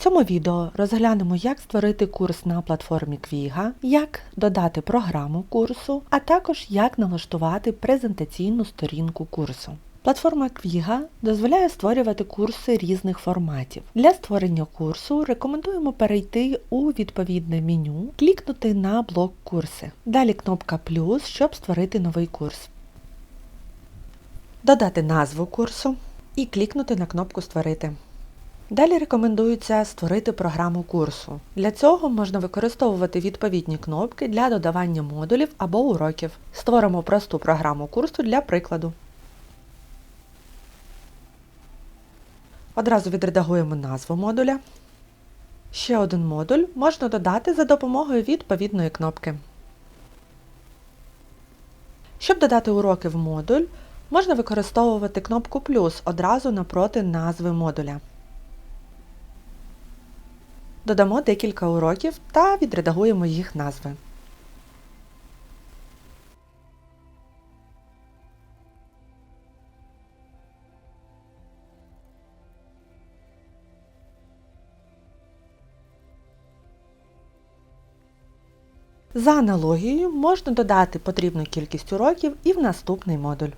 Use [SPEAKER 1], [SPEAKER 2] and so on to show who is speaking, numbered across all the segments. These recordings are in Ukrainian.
[SPEAKER 1] цьому відео розглянемо, як створити курс на платформі Квіга, як додати програму курсу, а також як налаштувати презентаційну сторінку курсу. Платформа Квіга дозволяє створювати курси різних форматів. Для створення курсу рекомендуємо перейти у відповідне меню, клікнути на блок курси. Далі кнопка плюс, щоб створити новий курс. Додати назву курсу і клікнути на кнопку Створити. Далі рекомендується створити програму курсу. Для цього можна використовувати відповідні кнопки для додавання модулів або уроків. Створимо просту програму курсу для прикладу. Одразу відредагуємо назву модуля. Ще один модуль можна додати за допомогою відповідної кнопки. Щоб додати уроки в модуль, можна використовувати кнопку плюс одразу напроти назви модуля. Додамо декілька уроків та відредагуємо їх назви. За аналогією можна додати потрібну кількість уроків і в наступний модуль.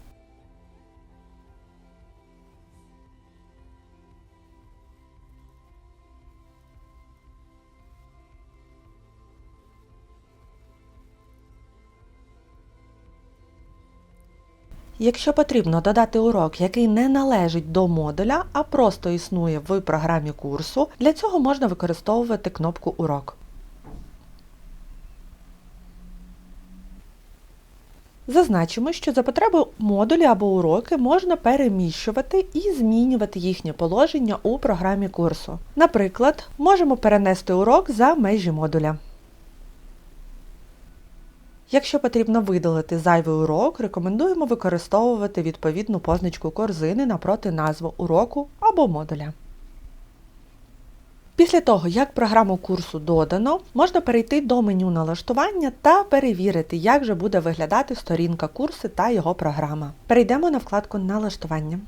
[SPEAKER 1] Якщо потрібно додати урок, який не належить до модуля, а просто існує в програмі курсу, для цього можна використовувати кнопку Урок. Зазначимо, що за потреби модулі або уроки можна переміщувати і змінювати їхнє положення у програмі курсу. Наприклад, можемо перенести урок за межі модуля. Якщо потрібно видалити зайвий урок, рекомендуємо використовувати відповідну позначку корзини напроти назви уроку або модуля. Після того, як програму курсу додано, можна перейти до меню налаштування та перевірити, як же буде виглядати сторінка курсу та його програма. Перейдемо на вкладку Налаштування.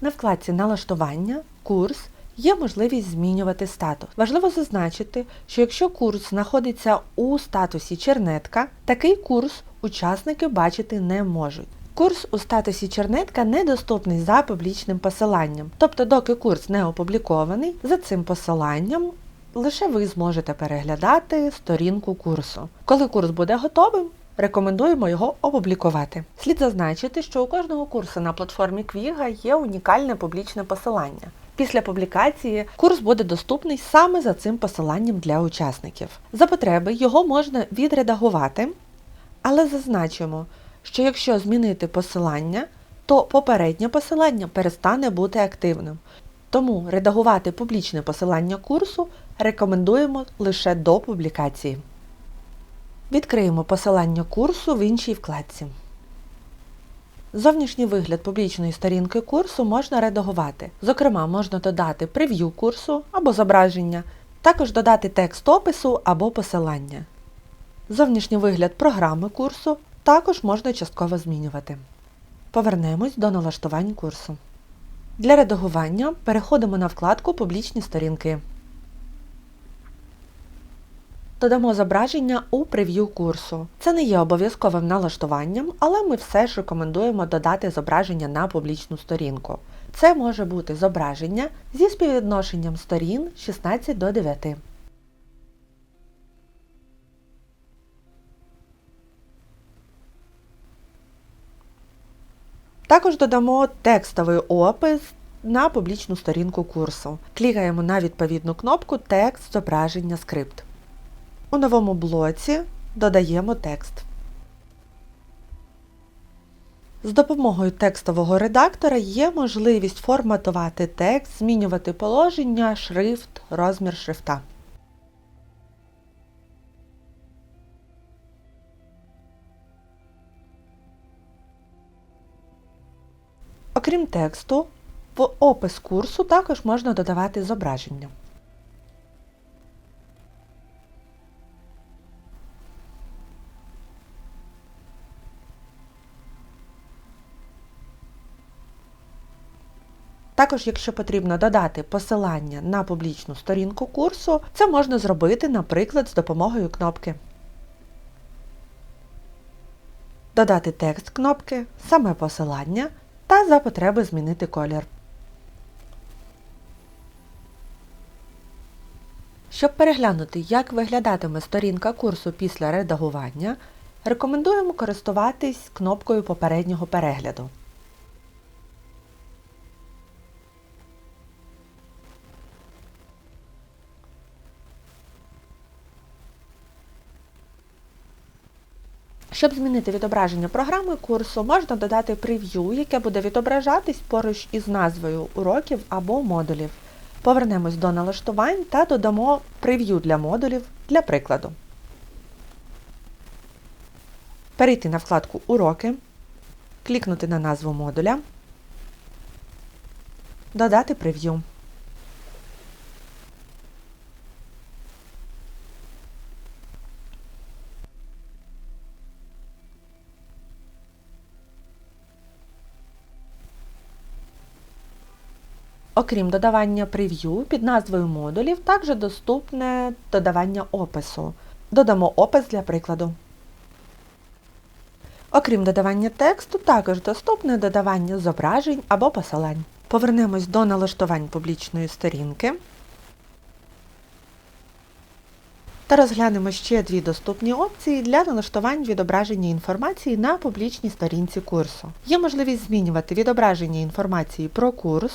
[SPEAKER 1] На вкладці Налаштування Курс є можливість змінювати статус. Важливо зазначити, що якщо курс знаходиться у статусі чернетка, такий курс учасники бачити не можуть. Курс у статусі чернетка недоступний за публічним посиланням. Тобто, доки курс не опублікований, за цим посиланням лише ви зможете переглядати сторінку курсу. Коли курс буде готовим, рекомендуємо його опублікувати. Слід зазначити, що у кожного курсу на платформі Квіга є унікальне публічне посилання. Після публікації курс буде доступний саме за цим посиланням для учасників. За потреби його можна відредагувати, але зазначимо, що якщо змінити посилання, то попереднє посилання перестане бути активним. Тому редагувати публічне посилання курсу рекомендуємо лише до публікації. Відкриємо посилання курсу в іншій вкладці. Зовнішній вигляд публічної сторінки курсу можна редагувати. Зокрема, можна додати прев'ю курсу або зображення, також додати текст опису або посилання. Зовнішній вигляд програми курсу також можна частково змінювати. Повернемось до налаштувань курсу. Для редагування переходимо на вкладку Публічні сторінки. Додамо зображення у прев'ю курсу. Це не є обов'язковим налаштуванням, але ми все ж рекомендуємо додати зображення на публічну сторінку. Це може бути зображення зі співвідношенням сторін 16 до 9. Також додамо текстовий опис на публічну сторінку курсу. Клікаємо на відповідну кнопку Текст зображення скрипт. У новому блоці додаємо текст. З допомогою текстового редактора є можливість форматувати текст, змінювати положення, шрифт, розмір шрифта. Окрім тексту, в опис курсу також можна додавати зображення. Також, якщо потрібно додати посилання на публічну сторінку курсу, це можна зробити, наприклад, з допомогою кнопки. Додати текст кнопки, саме посилання та за потреби змінити колір. Щоб переглянути, як виглядатиме сторінка курсу після редагування, рекомендуємо користуватись кнопкою попереднього перегляду. Щоб змінити відображення програми курсу, можна додати прев'ю, яке буде відображатись поруч із назвою уроків або модулів. Повернемось до налаштувань та додамо прев'ю для модулів для прикладу. Перейти на вкладку Уроки, клікнути на назву модуля, додати прев'ю. Окрім додавання прев'ю, під назвою модулів також доступне додавання опису. Додамо опис для прикладу. Окрім додавання тексту, також доступне додавання зображень або посилань. Повернемось до налаштувань публічної сторінки та розглянемо ще дві доступні опції для налаштувань відображення інформації на публічній сторінці курсу. Є можливість змінювати відображення інформації про курс.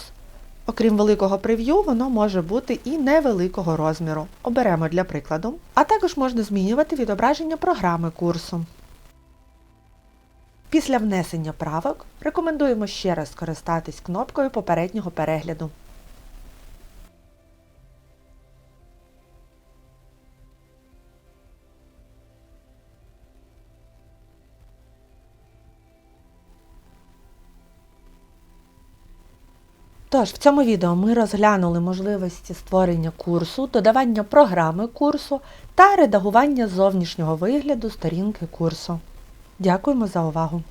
[SPEAKER 1] Окрім великого прев'ю, воно може бути і невеликого розміру. Оберемо для прикладу. А також можна змінювати відображення програми курсу. Після внесення правок рекомендуємо ще раз скористатись кнопкою попереднього перегляду. Тож, в цьому відео ми розглянули можливості створення курсу, додавання програми курсу та редагування зовнішнього вигляду сторінки курсу. Дякуємо за увагу!